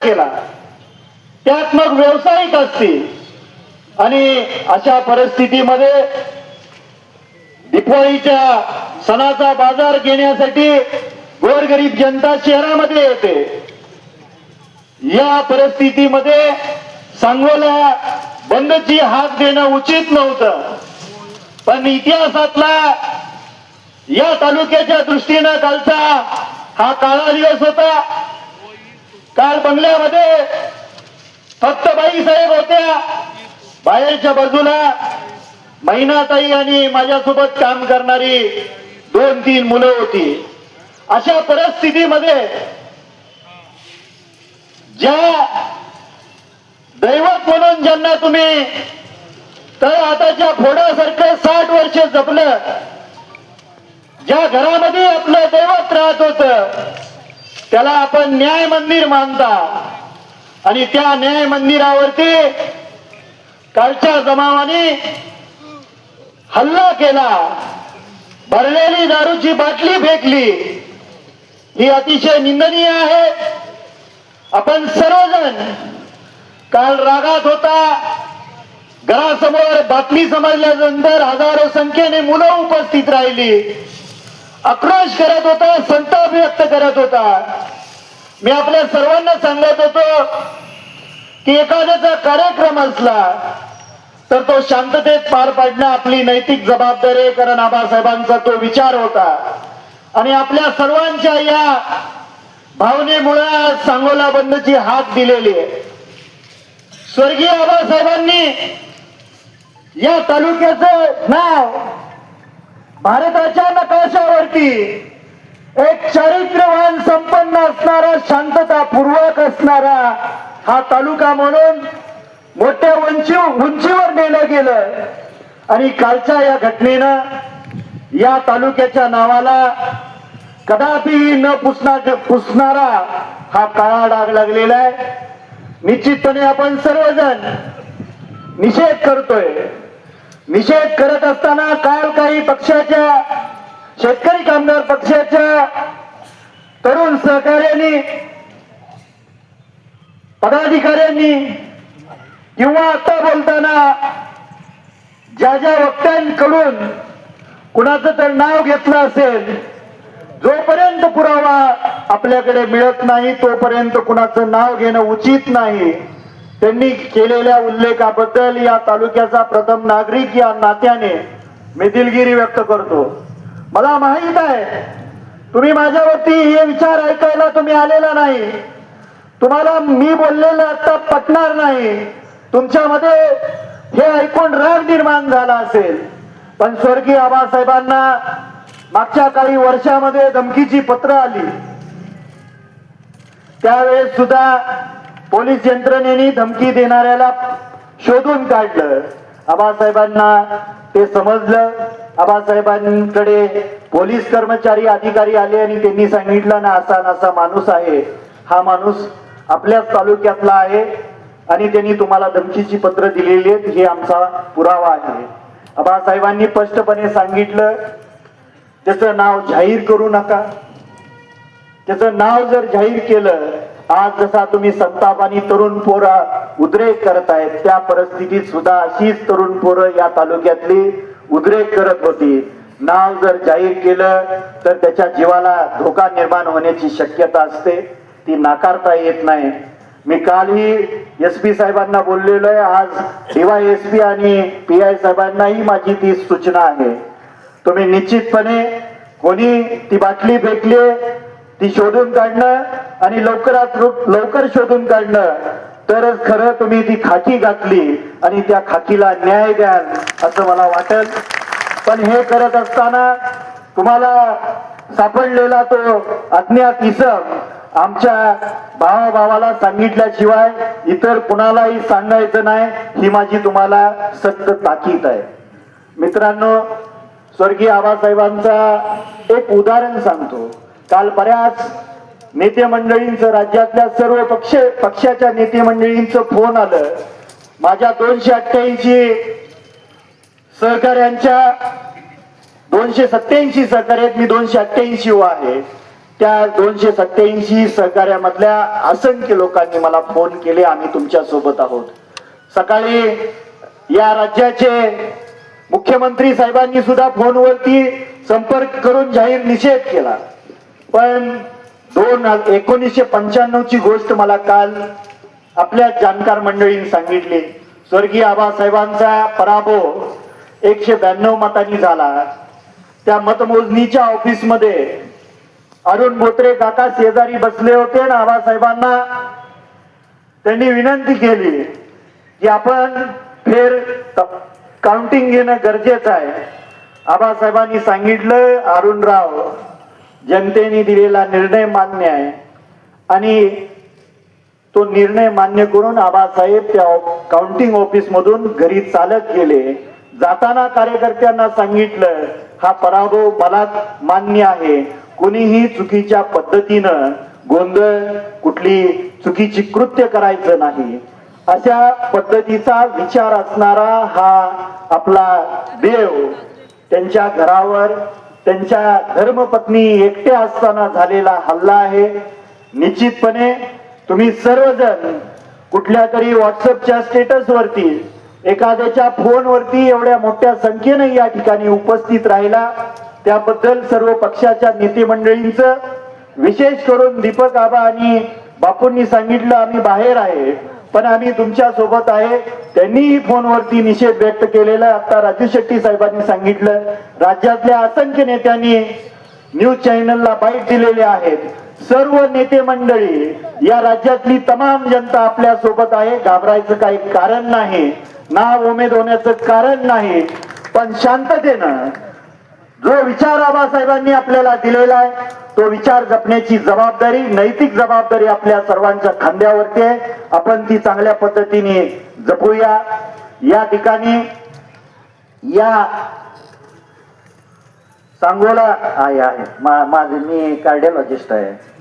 केला. त्यात मग व्यावसायिक असतील. आणि अशा परिस्थितीमध्ये दिपाळीच्या सणाचा बाजार घेण्यासाठी गोरगरीब जनता शहरामध्ये येते. या परिस्थितीमध्ये सांगोला बंदची हात देणं उचित नव्हतं. पण इतिहासातला या तालुक्याच्या दृष्टीनं कालचा हा काळा दिवस होता. काल बंगल्यामध्ये फक्त बाई साहेब होत्या. बाहेरच्या बाजूला महिनाताई आणि माझ्यासोबत काम करणारी दोन तीन मुलं होती. अशा परिस्थितीमध्ये ज्या दैवत म्हणून ज्यांना तुम्ही तर आताच्या फोडासारखं साठ वर्ष जपलं ज्या घरामध्ये आपलं दैवत राहत होत त्याला आपण न्याय मंदिर मानता. आणि त्या न्याय मंदिरावरती कालच्या जमावाने हल्ला केला. भरलेली दारूची बाटली फेकली. ही अतिशय निंदनीय आहे. आपण सर्वजण काल रागात होता. घरासमोर बातमी समजल्यानंतर हजारो संख्येने मुलं उपस्थित राहिली. आक्रोश करत होता संताप व्यक्त करत होता. मी आपल्या सर्वांना सांगत होतो की एखाद्याचा कार्यक्रम असला तर तो शांततेत पार पाडणं आपली नैतिक जबाबदारी आहे कारण आबासाहेबांचा तो विचार होता. आणि आपल्या सर्वांच्या या भावनेमुळे सांगोला बंदची हात दिलेली आहे. स्वर्गीय आबासाहेबांनी या तालुक्याचं नाव भारताच्या नकाशावरती एक चारित्र्यवान संपन्न असणारा शांततापूर्वक असणारा हा तालुका म्हणून मोठ्या उंची उंचीवर नेलं गेलं. आणि कालच्या या घटनेनं या तालुक्याच्या नावाला कदापि न पुसणार पुसणारा हा काळा डाग लागलेला आहे. निश्चितपणे आपण सर्वजण निषेध करतोय. निषेध करत असताना काल काही पक्षाच्या शेतकरी कामगार पक्षाच्या तरुण सहकार्यांनी पदाधिकाऱ्यांनी किंवा आता बोलताना ज्या ज्या वक्त्यांकडून कुणाचं तर नाव घेतलं असेल जोपर्यंत पुरावा आपल्याकडे मिळत नाही तोपर्यंत कुणाचं नाव घेणं उचित नाही. त्यांनी केलेल्या उल्लेखाबद्दल या तालुक्याचा प्रथम नागरिक या नात्याने मी दिलगिरी व्यक्त करतो. मला माहीत आहे तुम्ही माझ्यावरती हे विचार ऐकायला तुम्ही आलेला नाही. तुम्हाला मी बोललेलं आता पटणार नाही. तुमच्यामध्ये हे ऐकून राग निर्माण झाला असेल. पण स्वर्गीय आबासाहेबांना मागच्या काही वर्षामध्ये धमकीची पत्र आली. त्यावेळेस सुद्धा पोलीस यंत्रणेने धमकी देणाऱ्याला शोधून काढलं. आबासाहेबांना ते समजलं. आबासाहेबांकडे पोलीस कर्मचारी अधिकारी आले आणि त्यांनी सांगितलं ना असा नसा माणूस आहे. हा माणूस आपल्याच तालुक्यातला आहे आणि त्यांनी तुम्हाला धमकीची पत्र दिलेली आहेत. हे आमचा पुरावा आहे. आबासाहेबांनी स्पष्टपणे सांगितलं त्याचं नाव जाहीर करू नका. त्याचं नाव जर जाहीर केलं आज जसा तुम्ही संताप आणि तरुण पोरं उद्रेक करतायत त्या परिस्थितीत सुद्धा अशीच तरुण पोरं या तालुक्यातली उद्रेक करत होती. नाव जर जाहीर केलं तर त्याच्या जीवाला धोका निर्माण होण्याची शक्यता असते. ती नाकारता येत नाही. मी कालही एस पी साहेबांना बोललेलो आहे आज D Y S P P I साहेबांनाही माझी ती सूचना आहे. तुम्ही निश्चितपणे कोणी ती बाटली फेकली ती शोधून काढणं आणि लवकरात लवकर शोधून काढणं तरच खरं तुम्ही ती खाकी घातली आणि त्या खाकीला न्याय द्याल असं मला वाटेल पण हे करत असताना तुम्हाला सापडलेला तो अज्ञात इसम आमच्या भावाभावाला सांगितल्याशिवाय इतर कुणालाही सांगायचं नाही ही माझी तुम्हाला सक्त ताकीद आहे. मित्रांनो स्वर्गीय आबासाहेबांचा एक उदाहरण सांगतो. काल बऱ्याच नेते मंडळींचं राज्यातल्या सर्व पक्ष पक्षाच्या नेते मंडळींचं फोन आलं. माझ्या दोनशे अठ्ठ्याऐंशी सहकाऱ्यांच्या दोनशे सत्याऐंशी सहकार्यात मी दोनशे अठ्ठ्याऐंशी आहे. त्या दोनशे सत्याऐंशी सहकार्यामधल्या असंख्य लोकांनी मला फोन केले. आम्ही तुमच्यासोबत आहोत. सकाळी या राज्याचे मुख्यमंत्री साहेबांनी सुद्धा फोनवरती संपर्क करून जाहीर निषेध केला. पण दोन एकोणीसशे पंच्याण्णव ची गोष्ट मला काल आपल्या जाणकार मंडळीने सांगितली. स्वर्गीय आबासाहेबांचा पराभव एकशे ब्याण्णव मतांनी झाला. त्या मतमोजणीच्या ऑफिसमध्ये अरुण बोत्रे काका शेजारी बसले होते ना आबासाहेबांना त्यांनी विनंती केली की आपण फेर काउंटिंग घेणं गरजेचं आहे. आबासाहेबांनी सांगितलं अरुणराव जनतेने दिलेला निर्णय मान्य आहे. आणि तो निर्णय मान्य करून आबासाहेब त्या काउंटिंग ऑफिस मधून घरी चालत गेले. जाताना कार्यकर्त्यांना सांगितलं हा पराभव मला मान्य आहे. कोणीही चुकीच्या पद्धतीनं गोंधळ कुठली चुकीची कृत्य करायचं नाही. अशा पद्धतीचा विचार असणारा हा आपला देव त्यांच्या घरावर त्यांच्या धर्मपत्नी एकट्या असताना झालेला हल्ला आहे. निश्चितपणे तुम्ही सर्वजण कुठल्या तरी व्हॉट्सअपच्या स्टेटस वरती एखाद्याच्या फोनवरती एवढ्या मोठ्या संख्येने या ठिकाणी उपस्थित राहिला. त्याबद्दल सर्व पक्षाच्या नेते मंडळींचं विशेष करून दीपक आबा आणि बापूंनी सांगितलं आम्ही बाहेर आहे. पण आम्ही तुमच्यासोबत आहे. त्यांनीही फोनवरती निषेध व्यक्त केलेला आहे. आता राजू शेट्टी साहेबांनी सांगितलं राज्यातल्या असंख्य नेत्यांनी न्यूज चॅनलला बाईट दिलेले आहेत. सर्व नेते मंडळी या राज्यातली तमाम जनता आपल्यासोबत आहे. घाबरायचं काही कारण नाही. नाव उमेद होण्याचं कारण नाही. पण शांततेनं जो विचार आबासाहेबांनी आपल्याला दिलेला आहे तो विचार जपण्याची जबाबदारी नैतिक जबाबदारी आपल्या सर्वांच्या खांद्यावरती आहे. आपण ती चांगल्या पद्धतीने जपूया. या ठिकाणी या सांगोला आहे आहे. मा- माझे मी कार्डिओलॉजिस्ट आहे.